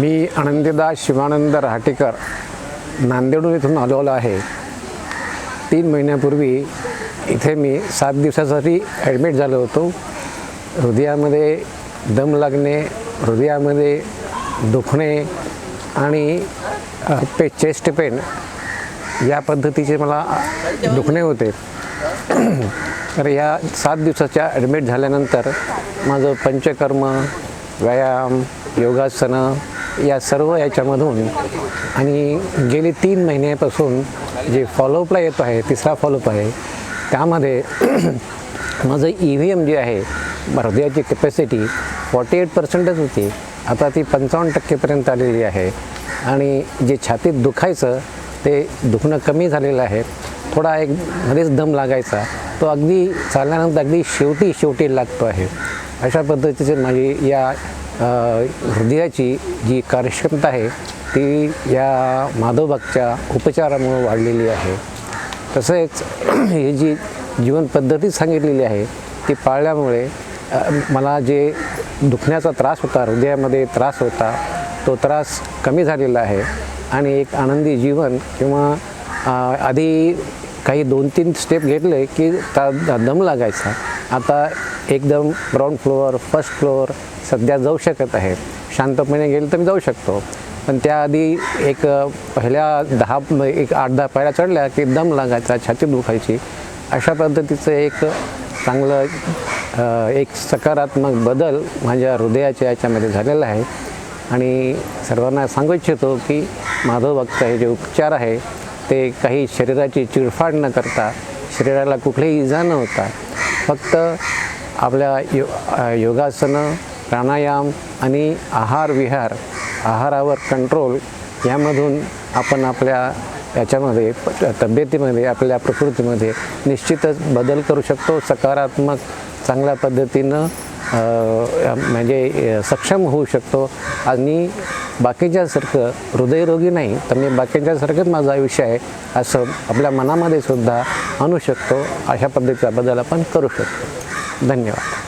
मी आनंदीदास शिवानंद रहाटेकर नांदेडून इथून आलेलो आहे. तीन महिन्यापूर्वी इथे मी सात दिवसासाठी ॲडमिट झालो होतो. हृदयामध्ये दम लागणे हृदयामध्ये दुखणे आणि पे चेस्ट पेन या पद्धतीचे मला दुखणे होते. तर या सात दिवसाच्या ॲडमिट झाल्यानंतर माझं पंचकर्म व्यायाम योगासनं या सर्व याच्यामधून आणि गेली तीन महिन्यापासून जे फॉलोअपला येतो आहे तिसरा फॉलोअप आहे त्यामध्ये माझं ई व्ही एम जे आहे हृदयाची कॅपॅसिटी फॉर्टी एट पर्सेंटच होती. आता ती पंचावन्न टक्केपर्यंत आलेली आहे. आणि जे छातीत दुखायचं ते दुखणं कमी झालेलं आहे. थोडा एक मध्येच दम लागायचा. तो अगदी चालल्यानंतर अगदी शेवटी शेवटी लागतो आहे. अशा पद्धतीचे माझी या हृदयाची जी कार्यक्षमता आहे ती या माधवबागच्या उपचारामुळे वाढलेली आहे. तसेच ही जी जीवनपद्धती सांगितलेली आहे ती पाळल्यामुळे मला जे दुखण्याचा त्रास होता हृदयामध्ये त्रास होता तो त्रास कमी झालेला आहे. आणि एक आनंदी जीवन किंवा आधी काही दोन तीन स्टेप घेतले की ता दम लागायचा. आता एकदम ग्राउंड फ्लोअर फर्स्ट फ्लोअर सध्या जाऊ शकत आहे. शांतपणे गेलं तर मी जाऊ शकतो. पण त्याआधी एक पहिल्या दहा एक आठ दहा पायऱ्या चढल्या की दम लागायचा छाती दुखायची. अशा पद्धतीचं एक चांगलं एक सकारात्मक बदल माझ्या हृदयाच्या याच्यामध्ये झालेला आहे. आणि सर्वांना सांगू इच्छितो की माधव भक्त हे जे उपचार आहे ते काही शरीराची चिडफाड न करता शरीराला कुठलीही इजा न होता फक्त आपल्या यो योगासनं प्राणायाम आणि आहार विहार आहारावर कंट्रोल यामधून आपण आपल्या याच्यामध्ये प- तब्येतीमध्ये आपल्या प्रकृतीमध्ये निश्चितच बदल करू शकतो. सकारात्मक चांगल्या पद्धतीनं म्हणजे सक्षम होऊ शकतो. आणि बाकीच्यासारखं हृदयरोगी नाही तर मी बाकीच्यासारखंच माझं आयुष्य आहे असं आपल्या मनामध्ये सुद्धा आणू शकतो. अशा पद्धतीचा बदल आपण करू शकतो. धन्यवाद.